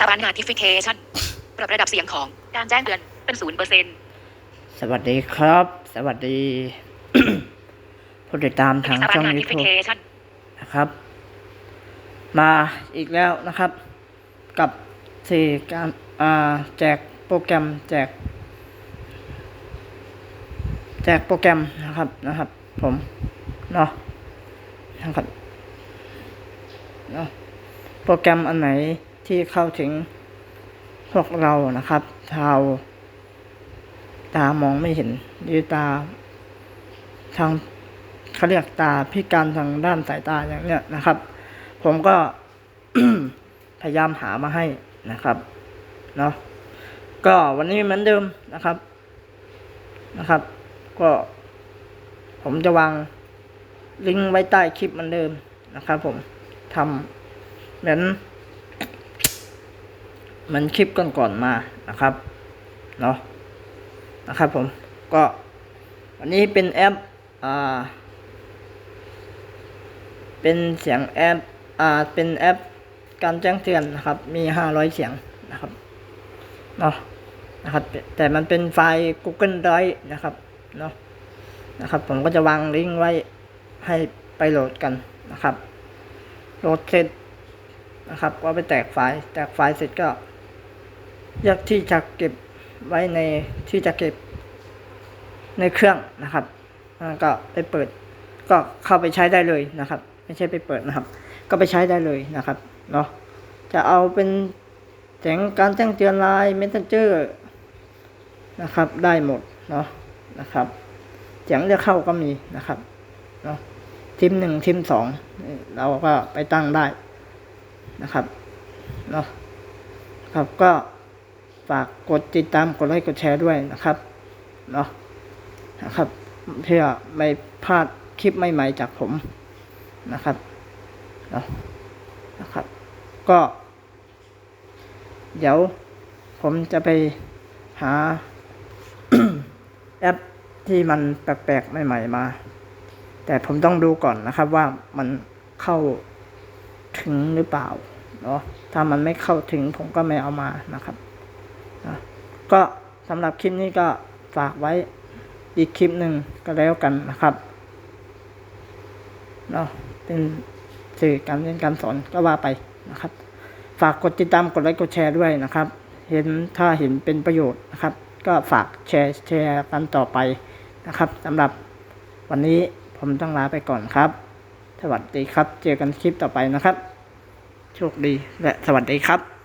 สาร notification ปรับระดับเสียงของการแจ้งเตือนเป็นศูนย์เปอร์เซ็นต์สวัสดีครับ สวัสดี ผู้ติดตามทางสารช่องยูทูบ notification นะครับ มาอีกแล้วนะครับ กับสี่การอ่าแจกโปรแกรมแจก แจกโปรแกรมนะครับนะครับ ผมเนาะนะครับเนาะโปรแกรมอันไหน ที่เข้าถึงพวกเรานะครับชาวตามองไม่เห็นหรือตา ทางเขาเรียกตาพิการทางด้านสายตาอย่างเนี้ยนะครับ ผมก็พยายามหามาให้นะครับเนาะก็วันนี้เหมือนเดิมนะครับนะครับ ก็ผมจะวางลิงก์ไว้ใต้คลิปเหมือนเดิมนะครับ ผมทำเหมือน มือนคลิปก่อนๆมานะครับเนาะนะครับผมก็วันนี้เป็นแอปอ่าเป็นเสียงแอปอ่าเป็นแอปการแจ้งเตือนนะครับ มีห้าร้อยเสียงนะครับเนาะนะครับแต่มันเป็นไฟล์ Google Drive นะครับเนาะนะครับ ผมก็จะวางลิงก์ไว้ให้ไปโหลดกันนะครับ โหลดเสร็จนะครับ ก็ไปแตกไฟล์ แตกไฟล์เสร็จก็ เลือกที่จะเก็บไว้ในที่จะเก็บในเครื่องนะครับก็ไปเปิดก็เข้าไปใช้ได้เลยนะครับ ไม่ใช่ไปเปิดนะครับ ก็ไปใช้ได้เลยนะครับเนาะจะเอาเป็นแสงการแจ้งเตือนไลน์ Messenger นะครับได้หมดเนาะนะครับเสียงจะเข้าก็มีนะครับเนาะทีมหนึ่งทีมสองเราก็ไปตั้งได้นะครับเนาะครับก็ ฝากกดติดตามกดไลค์กดแชร์ด้วยนะครับเนาะนะครับ เพื่อไม่พลาดคลิปใหม่ๆจากผมนะครับเนาะนะครับ ก็ เดี๋ยวผมจะไปหาแอปที่มันแปลกๆใหม่ๆมา แต่ผมต้องดูก่อนนะครับว่ามันเข้าถึงหรือเปล่าเนาะถ้ามันไม่เข้าถึงผมก็ไม่เอามานะครับ ก็สำหรับคลิปนี้ก็ฝากไว้อีกคลิปหนึ่งก็แล้วกันนะครับเนาะเป็นสื่อการเรียนการสอนก็ว่าไปนะครับ ฝากกดติดตามกดไลค์กดแชร์ด้วยนะครับ เห็นถ้าเห็นเป็นประโยชน์นะครับ ก็ฝากแชร์แชร์กันต่อไปนะครับสำหรับวันนี้ผมต้องลาไปก่อนครับ สวัสดีครับ เจอกันคลิปต่อไปนะครับ โชคดีและสวัสดีครับ